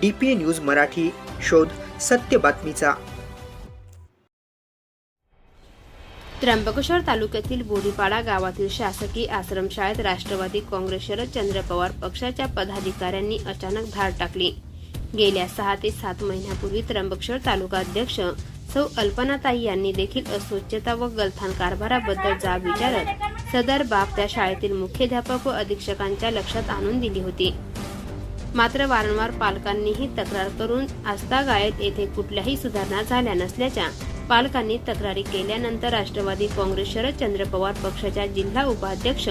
D P A news Marathi शोध सत्य बातमीचा. त्र्यंबकेश्वर तालुक्यातील बोडीपाडा गावातील शासकीय आश्रमशाळेत राष्ट्रवादी काँग्रेस शरदचंद्र पवार पक्षाच्या पदाधिकाऱ्यांनी अचानक धाड टाकली. गेल्या सहा ते सात महिन्यापूर्वी त्र्यंबकेश्वर तालुका अध्यक्ष सौ अल्पनाताई यांनी देखील अस्वच्छता व गलथान कारभाराबद्दल जाब विचारत सदर बाब त्या शाळेतील मुख्याध्यापक व अधीक्षकांच्या लक्षात आणून दिली होती. मात्र वारंवार पालकांनीही तक्रार करून आस्थागायत येथे कुठल्याही सुधारणा झाल्या नसल्याच्या पालकांनी तक्रारी केल्यानंतर राष्ट्रवादी काँग्रेस शरदचंद्र पवार पक्षाच्या जिल्हा उपाध्यक्ष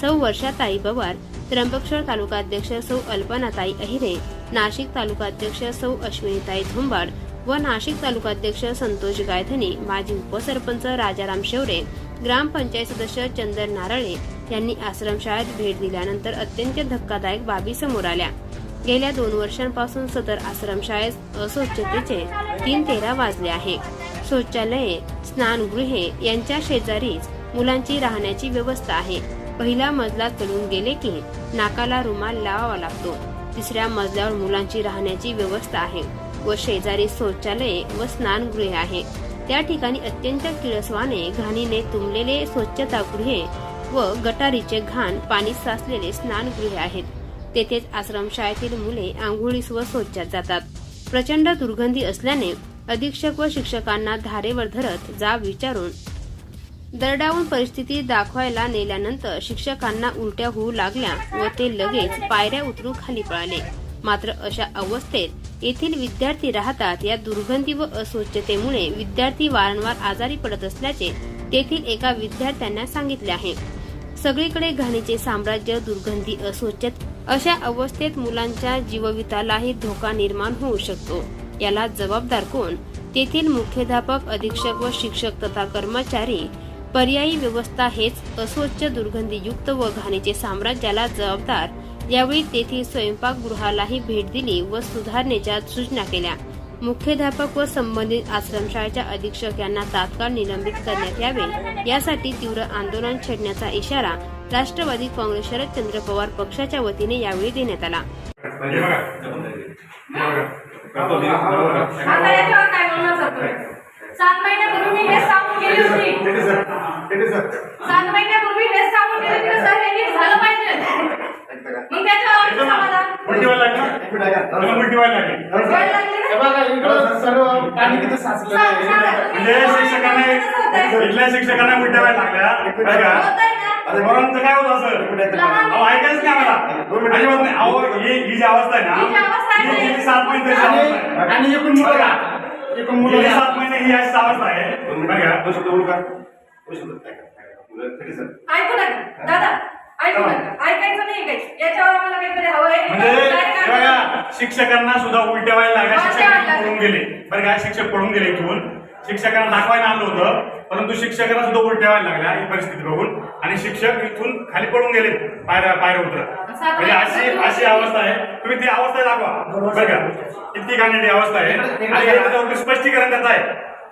सौ वर्षाताई पवार त्र्यंबकेश्वर तालुकाध्यक्ष सौ अल्पनाताई अहिरे नाशिक तालुकाध्यक्ष सौ अश्विनीताई धुंबाड व नाशिक तालुकाध्यक्ष संतोष गायधनी माजी उपसरपंच राजाराम शेवरे ग्रामपंचायत सदस्य चंदन नारळे यांनी आश्रमशाळेत भेट दिल्यानंतर अत्यंत धक्कादायक बाबी समोर आल्या. गेल्या दोन वर्षांपासून सदर आश्रमशाळेत अस्वच्छतेचे तीन तेरा वाजले आहे शौचालये स्नानगृहे यांच्या शेजारीच मुलांची राहण्याची व्यवस्था आहे. पहिला मजला चढून गेले की नाकाला रुमाल लावावा लागतो. तिसऱ्या मजल्यावर मुलांची राहण्याची व्यवस्था आहे व शेजारी शौचालये व स्नानगृहे आहे. त्या ठिकाणी अत्यंत किळसवाने घाणीने तुंबलेले स्वच्छतागृहे व गटारीचे घाण पाणी साचलेले स्नानगृहे आहेत. तेथेच आश्रमशाळेतील मुले आंघोळीस व शौचात जातात. प्रचंड दुर्गंधी असल्याने अधीक्षक व शिक्षकांना धारेवर धरत जाब विचारून दरडावून परिस्थिती दाखवायला नेल्यानंतर शिक्षकांना उलट्या होऊ लागल्या व ते लगेच पायऱ्या उतरून खाली पळाले. मात्र अशा अवस्थेत येथील विद्यार्थी राहतात या दुर्गंधी व अस्वच्छतेमुळे विद्यार्थी वारंवार आजारी पडत असल्याचे तेथील एका विद्यार्थ्यांना सांगितले आहे. सगळीकडे घाणीचे साम्राज्य दुर्गंधी अस्वच्छत अशा अवस्थेत मुलांच्या जीववितालाही धोका निर्माण होऊ शकतो. याला जबाबदार कोण? तेथील मुख्याध्यापक अधीक्षक व शिक्षक तथा कर्मचारी. पर्यायी व्यवस्था हेच अस्वच्छ दुर्गंधीयुक्त व घाणीचे साम्राज्याला जबाबदार. यावेळी तेथील स्वयंपाकगृहालाही भेट दिली व सुधारणेच्या सूचना केल्या. मुख्याध्यापक व संबंधित आश्रमशाळेच्या अधीक्षक यांना तात्काळ निलंबित करण्यात यावे. यासाठी तीव्र आंदोलन छेडण्याचा इशारा राष्ट्रवादी काँग्रेस शरदचंद्र पवार पक्षाच्या वतीने यावेळी देण्यात आला म्हणजे? सात महिन्यापूर्वी सांगून गेली होती? सात महिन्यापूर्वी सांगून गेली होती सर हे झालं पाहिजे मग त्याच्यावर समाधान? हे. म्हणजे शिक्षकांना इथल्या शिक्षकांना लागल्या बरं का? होतंय ना? पोरांचं काय होत असं? लहान- अहो ऐकायच नाही आम्हाला. अजिबात नाही. अहो ही ही जी अवस्था आहे ही जी अवस्था ना आहे ही ना, गेली सात महिने तरी आणि अवस्था आहे. आणि एकूण मुलं राहतात. एकूण मुलं गेली राहतात. सात महिने ही अशी अवस्था आहे. बरं का? किती सर? ऐकू नका. दादा ऐकू नका. ऐकायचं नाही ऐकायचं याच्यावर आम्हाला काहीतरी हवंय म्हणजे हे बघा, शिक्षकांना सुद्धा उलट्या व्हायला लागल्या. उलट्या शिक्षक व्हायला पळून गेले. बरं का शिक्षक पळून गेले इथून. शिक्षकांना दाखवायला आणलं होतं. परंतु शिक्षकांना सुद्धा उलट्या व्हायला लागल्या ही परिस्थिती बघून. आणि शिक्षक इथून खाली पळून गेले पायऱ्या पायऱ्या उतरत. म्हणजे अशी अशी अवस्था आहे. तुम्ही ती अवस्था दाखवा. बरं का इतकी घाणेरडी अवस्था आहे. आणि हे त्याच्यावरती स्पष्टीकरण देत आहे.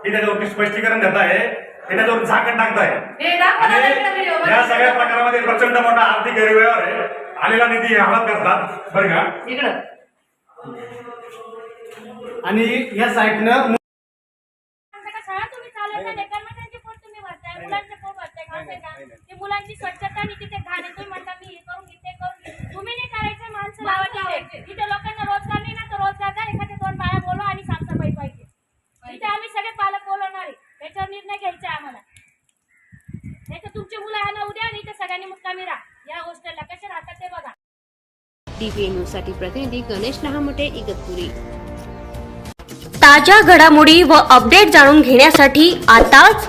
हे त्याच्यावरती स्पष्टीकरण देत आहे. हे त्याच्यावर झाकण टाकताय हे. या सगळ्या प्रकारामध्ये प्रचंड मोठा आर्थिक गैरव्यवहार आहे. आलेला निधी हडप करतात. बरं का? आणि या साईडनं आमच्या शाळा तुम्ही चालवता लेकरांचे पोट तुम्ही भरताय मुलांचे पोट भरताय का असं आहे का ते मुलांची स्वच्छता आणि तिथे घाण म्हणता मी हे करून घे ते करून तुम्ही नाही करायचं माणसं लावा तिथे तिथे लोकांना रोजगार नाही ना तर रोजगार द्या एखाद्या दोन बाया बोलवा आणि साफसफाई पाहिजे. इथे आम्ही सगळे पालक बोलवणार. आहे त्याच्यावर निर्णय घ्यायचा आहे आम्हाला. नाही तर तुमची मुलं ना उद्या आणि इथे सगळ्यांनी मुक्कामी राहा. या हॉस्टेलला कसे राहतात ते बघा. टीव्ही न्यूजसाठी प्रतिनिधी गणेश लहामोटे इगतपुरी. ताज्या घडामोडी व अपडेट जाणून घेण्यासाठी आताच